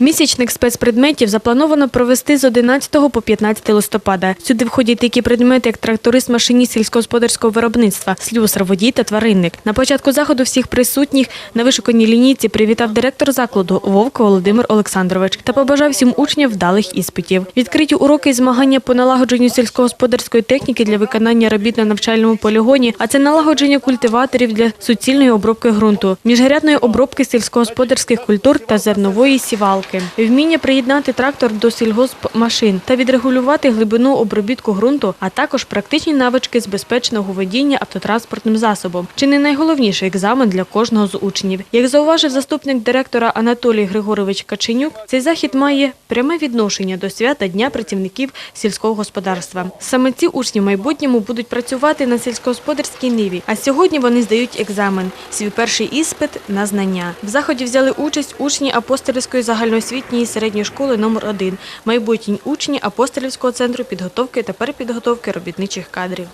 Місячник спецпредметів заплановано провести з 11 по 15 листопада. Сюди входять такі предмети, як тракторист машиніст сільськогосподарського виробництва, слюсар, водій та тваринник. На початку заходу всіх присутніх на вишуканій лінійці привітав директор закладу Вовко Володимир Олександрович та побажав всім учням вдалих іспитів. Відкриті уроки і змагання по налагодженню сільськогосподарської техніки для виконання робіт на навчальному полігоні, а це налагодження культиваторів для суцільної обробки ґрунту, міжрядної обробки сільськогосподарських культур та зернової сівалки. Вміння приєднати трактор до сільгоспмашин та відрегулювати глибину обробітку ґрунту, а також практичні навички з безпечного водіння автотранспортним засобом. Чи не найголовніший екзамен для кожного з учнів? Як зауважив заступник директора Анатолій Григорович Каченюк, цей захід має пряме відношення до свята Дня працівників сільського господарства. Саме ці учні в майбутньому будуть працювати на сільськогосподарській ниві, а сьогодні вони здають екзамен, свій перший іспит на знання. В заході взяли участь учні апостольської загальноосвітньої середньої школи номер 1 майбутні учні апостолівського центру підготовки та перепідготовки робітничих кадрів.